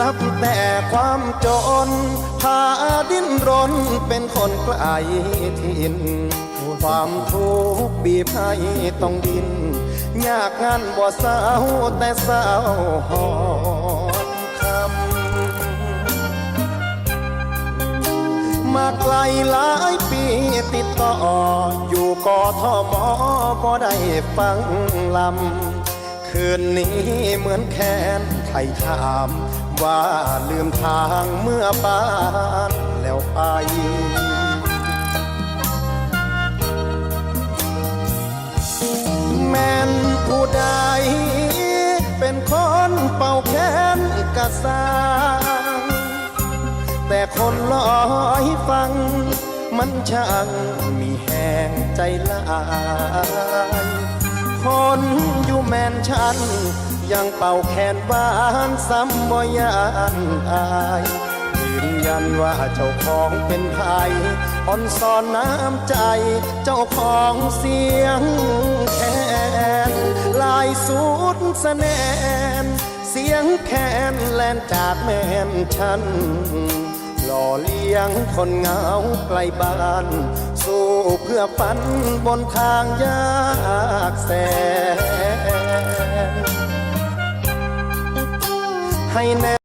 นับแต่ความจน พาดิ้นรนเป็นคนไกลถิ่น ความทุกข์บีบให้ต้องดิน ยากงานบ่เศร้าแต่เศร้าหอนคำ มาไกลหลายปีติดต่อ อยู่กอทมบ่ได้ฟังลำ คืนนี้เหมือนแค้น ไทยถามว่าลืมทางเมื่อบ้านแล้วไป แม่นผู้ใดเป็นคนเป่าแค้นกะสางแต่คนลอยฟัง มันช่างมีแหงใจลายคนอยู่ แมนชัน ยังเป่าแขนบ้านซ้ำบ่ยานอายยืนยันว่าเจ้าของเป็นไทยอ่อนสอนน้ำใจ เจ้าของเสียงแคนลายสุดสะแนนเสียงแคนแลนจากแม่นฉันหล่อเลี้ยงคนเหงาไกลบ้าน สู้เพื่อฝันบนทางยากแสน ให้แน่